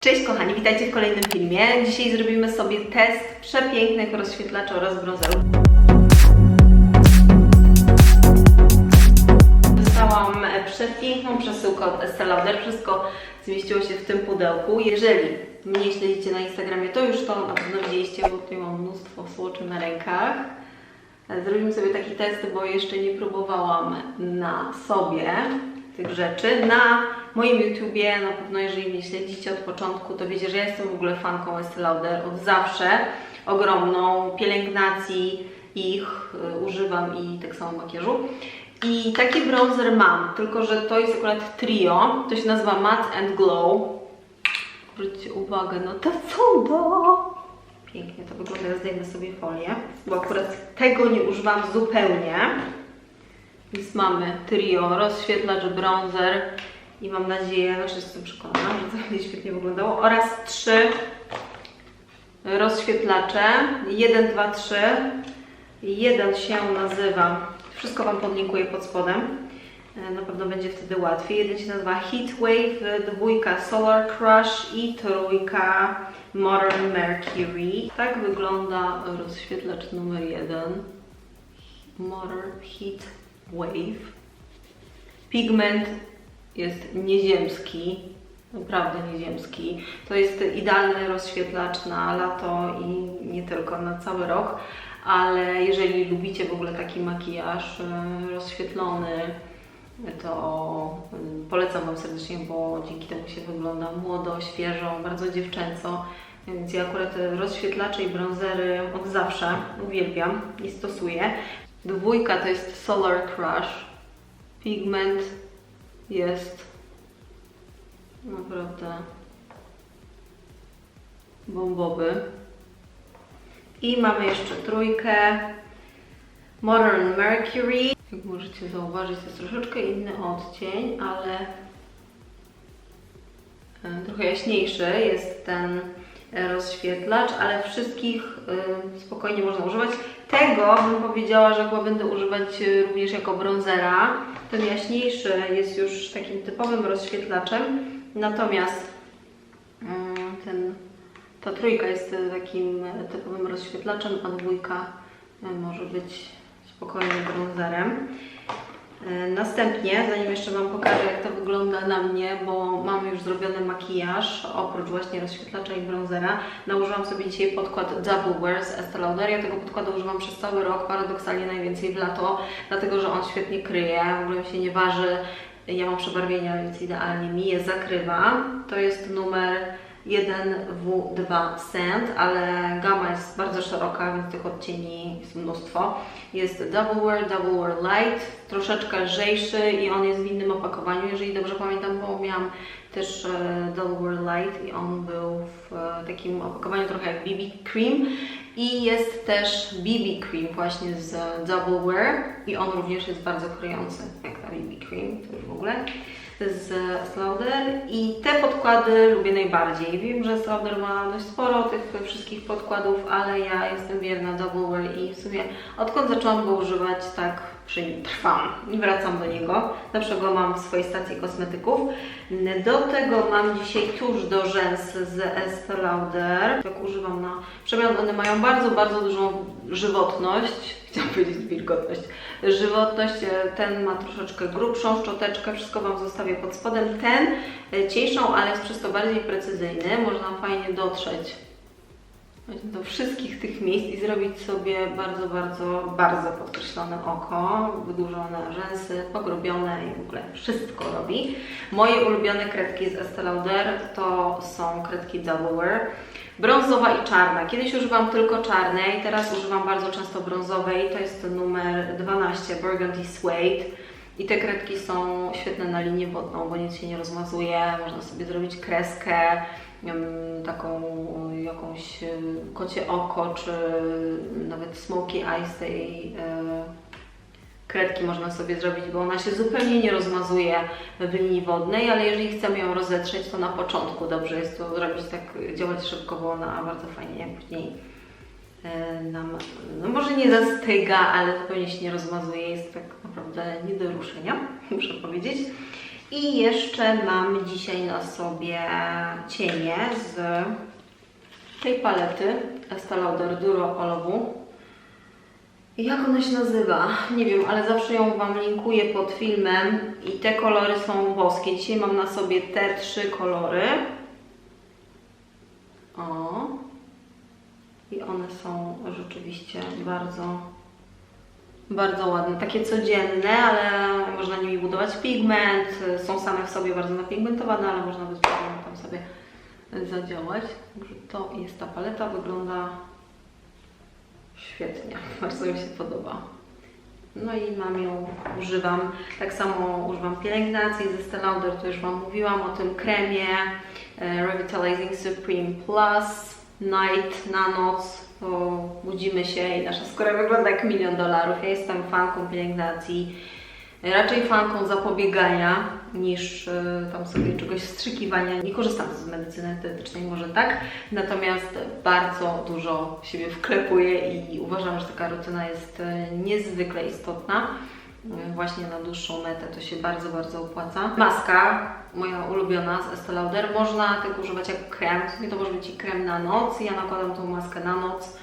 Cześć kochani, witajcie w kolejnym filmie. Dzisiaj zrobimy sobie test przepięknych rozświetlaczy oraz brązerów. Dostałam e, przepiękną przesyłkę od Estée Lauder. Wszystko zmieściło się w tym pudełku. Jeżeli mnie śledzicie na Instagramie, to już to na pewno widzieliście, bo tutaj mam mnóstwo słoczy na rękach. E, Zrobimy sobie taki test, bo jeszcze nie próbowałam na sobie tych rzeczy. Na moim YouTubie, na pewno jeżeli mnie śledzicie od początku, to wiecie, że ja jestem w ogóle fanką Estée Lauder od zawsze. Ogromną pielęgnacji ich y, używam i tak samo makijażu. I taki bronzer mam, tylko że to jest akurat trio. To się nazywa Matte and Glow. Zwróćcie uwagę, no to cudo! Pięknie to wygląda, ja zdejmę sobie folię, bo akurat tego nie używam zupełnie. Więc mamy trio, rozświetlacz, bronzer i mam nadzieję, znaczy jestem przekonana, że to będzie świetnie wyglądało oraz trzy rozświetlacze. Jeden, dwa, trzy. Jeden się nazywa, wszystko Wam podlinkuję pod spodem. E, Na pewno będzie wtedy łatwiej. Jeden się nazywa Heat Wave, dwójka Solar Crush i trójka Modern Mercury. Tak wygląda rozświetlacz numer jeden. Modern Heat Wave. Pigment jest nieziemski, naprawdę nieziemski. To jest idealny rozświetlacz na lato i nie tylko na cały rok, ale jeżeli lubicie w ogóle taki makijaż e, rozświetlony, to e, polecam Wam serdecznie, bo dzięki temu się wygląda młodo, świeżo, bardzo dziewczęco. Więc ja akurat rozświetlacze i bronzery od zawsze uwielbiam i stosuję. Dwójka to jest Solar Crush. Pigment jest naprawdę bombowy. I mamy jeszcze trójkę Modern Mercury. Jak możecie zauważyć, jest troszeczkę inny odcień, ale e, trochę jaśniejszy jest ten rozświetlacz, ale wszystkich y, spokojnie można używać. Tego bym powiedziała, że go będę używać y, również jako bronzera. Ten jaśniejszy jest już takim typowym rozświetlaczem, natomiast mm, ten, ta trójka jest takim y, typowym rozświetlaczem, a dwójka y, może być spokojnie bronzerem. E, Następnie, zanim jeszcze Wam pokażę, jak to wygląda na mnie, bo mam już zrobiony makijaż, oprócz właśnie rozświetlacza i bronzera, nałożyłam sobie dzisiaj podkład Double Wear z Lauder. Ja tego podkładu używam przez cały rok, paradoksalnie najwięcej w lato, dlatego że on świetnie kryje, w ogóle mi się nie waży, ja mam przebarwienia, więc idealnie mi je zakrywa. To jest numer 1W2 Sand, ale gama jest bardzo szeroka, więc tych odcieni jest mnóstwo. Jest Double Wear, Double Wear Light, troszeczkę lżejszy i on jest w innym opakowaniu, jeżeli dobrze pamiętam, bo miałam też e, Double Wear Light i on był w e, takim opakowaniu trochę jak BB Cream i jest też BB Cream właśnie z Double Wear i on również jest bardzo kryjący, jak ta BB Cream, to już w ogóle z Lauder i te podkłady lubię najbardziej. Wiem, że Lauder ma dość sporo tych wszystkich podkładów, ale ja jestem wierna Double Wear i w sumie odkąd zaczęłam go używać, tak przy nim trwam i wracam do niego. Zawsze go mam w swojej stacji kosmetyków. Do tego mam dzisiaj tusz do rzęs z Estée Lauder. Jak używam na przemian, one mają bardzo, bardzo dużą żywotność. Chciałam powiedzieć wilgotność. Żywotność, e, ten ma troszeczkę grubszą szczoteczkę, wszystko Wam zostawię pod spodem. Ten e, cieńszą, ale jest przez to bardziej precyzyjny. Można fajnie dotrzeć do wszystkich tych miejsc i zrobić sobie bardzo, bardzo, bardzo podkreślone oko, wydłużone rzęsy, pogrubione i w ogóle wszystko robi. Moje ulubione kredki z Estée Lauder to są kredki Double Wear. Brązowa i czarna. Kiedyś używam tylko czarnej, teraz używam bardzo często brązowej. To jest numer 12 Burgundy Suede. I te kredki są świetne na linię wodną, bo nic się nie rozmazuje. Można sobie zrobić kreskę, em, taką jakąś e, kocie oko, czy nawet smoky eye tej e, kredki można sobie zrobić, bo ona się zupełnie nie rozmazuje w linii wodnej, ale jeżeli chcemy ją rozetrzeć, to na początku dobrze jest to zrobić tak, działać szybko, bo ona bardzo fajnie później e, nam, no może nie zastyga, ale zupełnie się nie rozmazuje, jest tak naprawdę nie do ruszenia, muszę powiedzieć. I jeszcze mam dzisiaj na sobie cienie z tej palety Estée Lauder Duro Opalowu. Jak ona się nazywa? Nie wiem, ale zawsze ją Wam linkuję pod filmem i te kolory są boskie. Dzisiaj mam na sobie te trzy kolory. O. I one są rzeczywiście bardzo, bardzo ładne. Takie codzienne, ale można nimi budować pigment. Są same w sobie bardzo napigmentowane, ale można bezpośrednio tam sobie zadziałać. Także to jest ta paleta. Wygląda świetnie. Bardzo mi się podoba. No i mam ją, używam. Tak samo używam pielęgnacji ze Estée Lauder, to już Wam mówiłam o tym kremie e, Revitalizing Supreme Plus Night na noc. To budzimy się i nasza skóra wygląda jak milion dolarów. Ja jestem fanką pielęgnacji, raczej fanką zapobiegania niż e, tam sobie czegoś wstrzykiwania. Nie korzystam z medycyny estetycznej, może tak, natomiast bardzo dużo siebie wklepuję i uważam, że taka rutyna jest e, niezwykle istotna. Właśnie na dłuższą metę to się bardzo, bardzo opłaca. Maska, moja ulubiona z Estée Lauder, można tego używać jako krem. W to może być i krem na noc. Ja nakładam tą maskę na noc.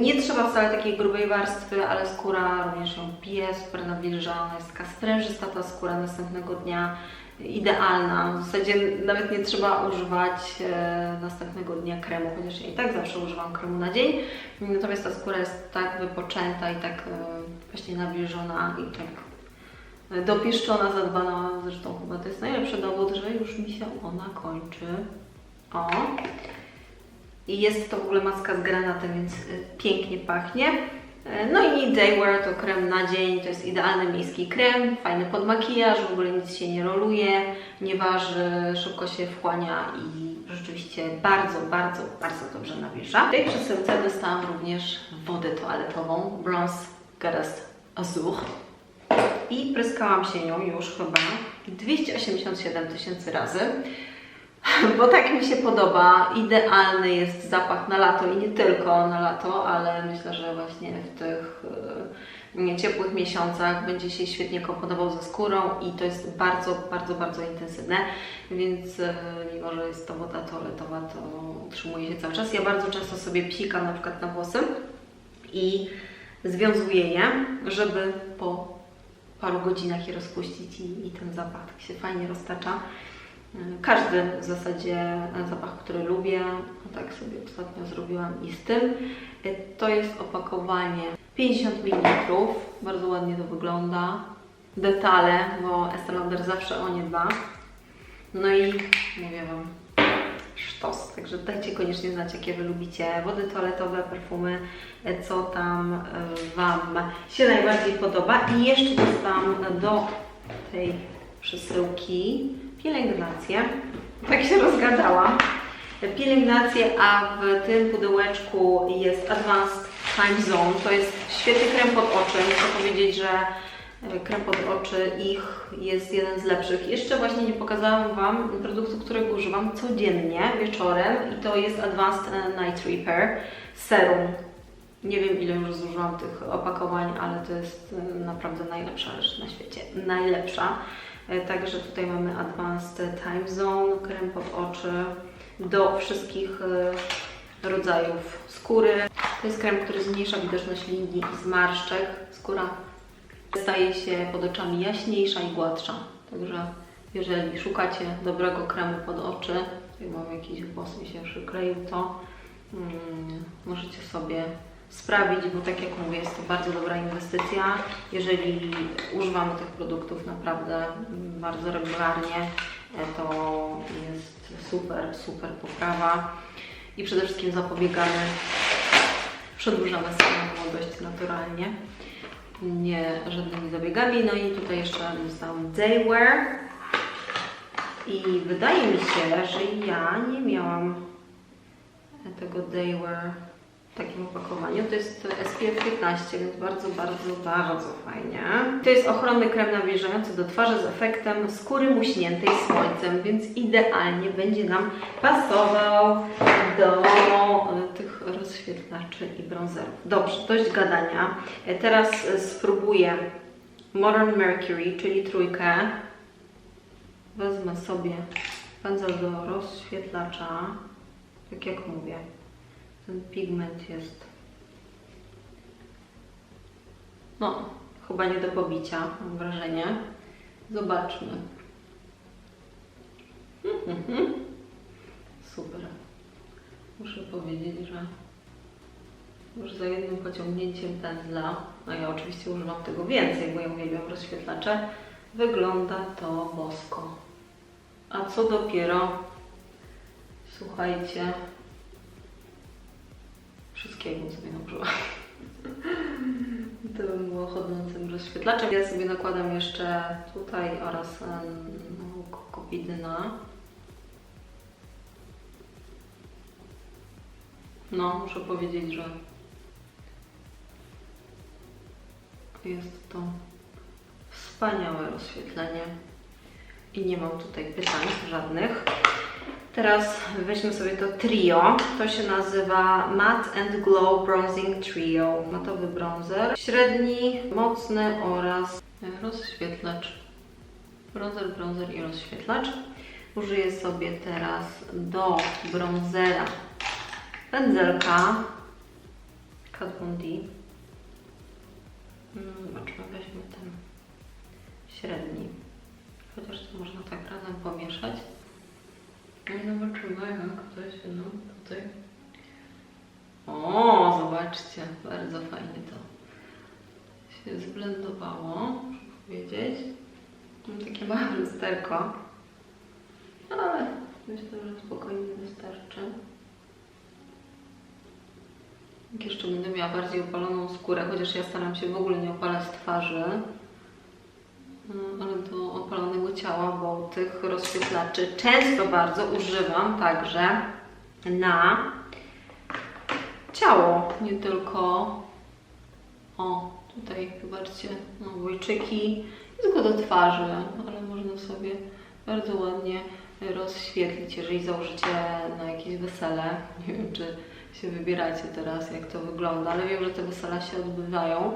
Nie trzeba wcale takiej grubej warstwy, ale skóra również ją pije, super nawilżana, jest taka sprężysta ta skóra następnego dnia, idealna. W zasadzie nawet nie trzeba używać e, następnego dnia kremu, chociaż ja i tak zawsze używam kremu na dzień. Natomiast ta skóra jest tak wypoczęta i tak e, właśnie nawilżona i tak e, dopieszczona, zadbana. Zresztą chyba to jest najlepszy dowód, że już mi się ona kończy. O. I jest to w ogóle maska z granatem, więc pięknie pachnie. E, No i Daywear to krem na dzień, to jest idealny miejski krem, fajny pod makijaż, w ogóle nic się nie roluje, nie waży, szybko się wchłania i rzeczywiście bardzo, bardzo, bardzo dobrze nawilża. W tej przesyłce dostałam również wodę toaletową Bronze Goddess Azur i pryskałam się nią już chyba 287 tysięcy razy bo tak mi się podoba. Idealny jest zapach na lato i nie tylko na lato, ale myślę, że właśnie w tych e, ciepłych miesiącach będzie się świetnie komponował ze skórą i to jest bardzo, bardzo, bardzo intensywne, więc e, mimo, że jest to woda toaletowa, to utrzymuje się cały czas. Ja bardzo często sobie psikam na przykład na włosy i związuję je, żeby po paru godzinach je rozpuścić i, i ten zapach tak się fajnie roztacza. Każdy w zasadzie zapach, który lubię, tak sobie ostatnio zrobiłam i z tym. To jest opakowanie 50 ml, bardzo ładnie to wygląda. Detale, bo Estée zawsze o nie dba. No i mówię Wam, sztos. Także dajcie koniecznie znać, jakie Wy lubicie wody toaletowe, perfumy, co tam e, Wam się najbardziej podoba. I jeszcze dostałam do tej przesyłki pielęgnację. Tak się rozgadałam. Pielęgnację, a w tym pudełeczku jest Advanced Time Zone. To jest świetny krem pod oczy. Muszę powiedzieć, że e, krem pod oczy ich jest jeden z lepszych. Jeszcze właśnie nie pokazałam Wam produktu, którego używam codziennie wieczorem i to jest Advanced Night Repair Serum. Nie wiem ile już zużyłam tych opakowań, ale to jest e, naprawdę najlepsza rzecz na świecie. Najlepsza. E, Także tutaj mamy Advanced Time Zone, krem pod oczy do wszystkich e, rodzajów skóry. To jest krem, który zmniejsza widoczność linii i zmarszczek. Skóra staje się pod oczami jaśniejsza i gładsza. Także jeżeli szukacie dobrego kremu pod oczy, tutaj mam jakiś włos mi się przykleił, to mm, możecie sobie sprawić, bo tak jak mówię, jest to bardzo dobra inwestycja. Jeżeli używamy tych produktów naprawdę bardzo regularnie, e, to jest super, super poprawa i przede wszystkim zapobiegamy, przedłużamy swoją młodość naturalnie, nie żadnymi zabiegami. No i tutaj jeszcze dostałam Daywear i wydaje mi się, że ja nie miałam tego Daywear takim opakowaniu. To jest SPF 15, więc bardzo, bardzo, bardzo fajnie. To jest ochronny krem nawilżający do twarzy z efektem skóry muśniętej słońcem, więc idealnie będzie nam pasował do e, tych rozświetlaczy i bronzerów. Dobrze, dość gadania. E, Teraz e, spróbuję Modern Mercury, czyli trójkę wezmę sobie pędzel do rozświetlacza. Tak jak mówię, ten pigment jest no, chyba nie do pobicia, mam wrażenie. Zobaczmy. Super. Muszę powiedzieć, że już za jednym pociągnięciem pędzla, a ja oczywiście używam tego więcej, bo ja uwielbiam rozświetlacze, wygląda to bosko. A co dopiero, słuchajcie, bym sobie nabrzyła. To bym było chodzącym rozświetlaczem. Ja sobie nakładam jeszcze tutaj oraz no, kokopidyna. No, muszę powiedzieć, że jest to wspaniałe rozświetlenie i nie mam tutaj pytań żadnych. Teraz weźmy sobie to trio. To się nazywa Matte and Glow Bronzing Trio. Matowy bronzer, średni, mocny oraz rozświetlacz. Bronzer, bronzer i rozświetlacz. Użyję sobie teraz do bronzera pędzelka Kat Von D. Mm, Zobaczmy, weźmy ten średni. Chociaż to można tak razem pomieszać. Zobaczymy, jak to się no tutaj. O, zobaczcie, bardzo fajnie to się zblendowało, muszę powiedzieć. Mam takie małe lusterko, ale myślę, że spokojnie wystarczy. Jak jeszcze będę miała bardziej opaloną skórę, chociaż ja staram się w ogóle nie opalać twarzy, ale do opalonego ciała, bo tych rozświetlaczy często bardzo używam także na ciało, nie tylko o, tutaj zobaczcie, no łojczyki, nie tylko do twarzy, ale można sobie bardzo ładnie rozświetlić, jeżeli założycie na jakieś wesele, nie wiem czy się wybieracie teraz, jak to wygląda, ale wiem, że te wesela się odbywają,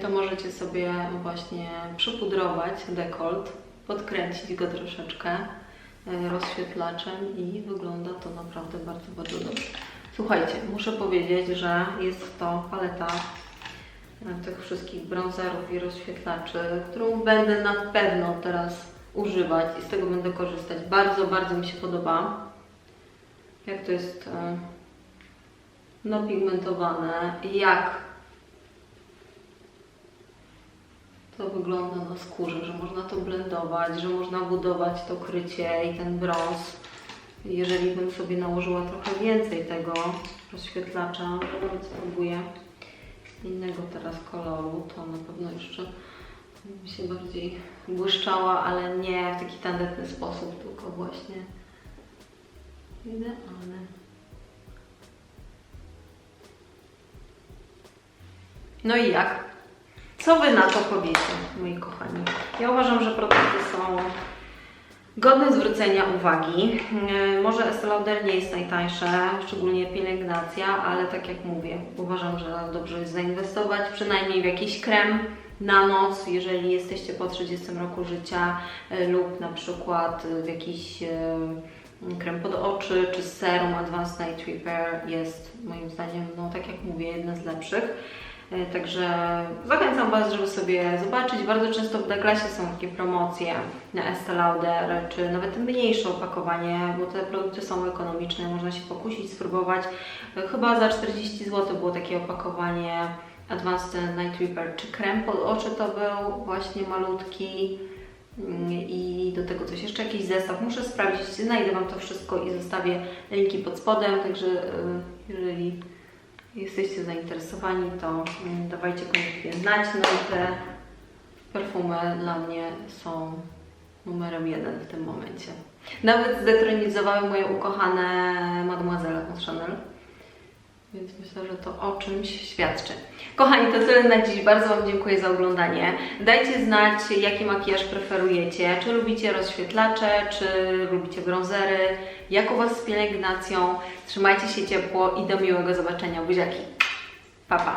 to możecie sobie właśnie przypudrować dekolt, podkręcić go troszeczkę e, rozświetlaczem i wygląda to naprawdę bardzo, bardzo dobrze. Słuchajcie, muszę powiedzieć, że jest to paleta e, tych wszystkich bronzerów i rozświetlaczy, którą będę na pewno teraz używać i z tego będę korzystać. Bardzo, bardzo mi się podoba. Jak to jest e, napigmentowane, jak to wygląda na skórze, że można to blendować, że można budować to krycie i ten brąz. Jeżeli bym sobie nałożyła trochę więcej tego rozświetlacza, nawet spróbuję innego teraz koloru, to na pewno jeszcze by się bardziej błyszczała, ale nie w taki tandetny sposób, tylko właśnie idealny. No i jak? Co Wy na to powiecie, moi kochani? Ja uważam, że produkty są godne zwrócenia uwagi. Yy, Może Estée Lauder nie jest najtańsze, szczególnie pielęgnacja, ale tak jak mówię, uważam, że dobrze jest zainwestować przynajmniej w jakiś krem na noc, jeżeli jesteście po 30 roku życia yy, lub na przykład w jakiś yy, krem pod oczy czy serum Advanced Night Repair jest moim zdaniem, no tak jak mówię, jedna z lepszych. E, Także zachęcam Was, żeby sobie zobaczyć. Bardzo często w Douglasie są takie promocje na Estée Lauder, czy nawet mniejsze opakowanie, bo te produkty są ekonomiczne, można się pokusić, spróbować. E, Chyba za 40 zł było takie opakowanie Advanced Night Repair, czy krem pod oczy to był właśnie malutki mm, i do tego coś jeszcze, jakiś zestaw. Muszę sprawdzić, znajdę Wam to wszystko i zostawię linki pod spodem, także e, jeżeli jesteście zainteresowani, to mm, dawajcie koniecznie znać. No i te perfumy dla mnie są numerem jeden w tym momencie. Nawet zdetronizowały moje ukochane Mademoiselle od Chanel. Więc myślę, że to o czymś świadczy. Kochani, to tyle na dziś. Bardzo Wam dziękuję za oglądanie. Dajcie znać, jaki makijaż preferujecie. Czy lubicie rozświetlacze, czy lubicie bronzery. Jak u Was z pielęgnacją. Trzymajcie się ciepło i do miłego zobaczenia. Buziaki. Pa, pa.